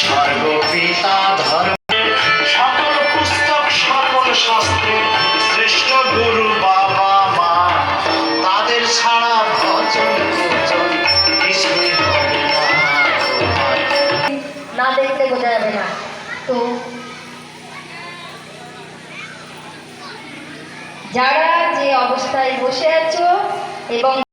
সর্বপিতা সকল পুস্তক, সকল শাস্ত্রে শ্রেষ্ঠ গুরু, বাবা, মা, তাদের ছাড়া ভজন ভজন কিছুই হবে না দেখতে বোঝা যাবে না। তো যারা যে অবস্থায় বসে আছো এবং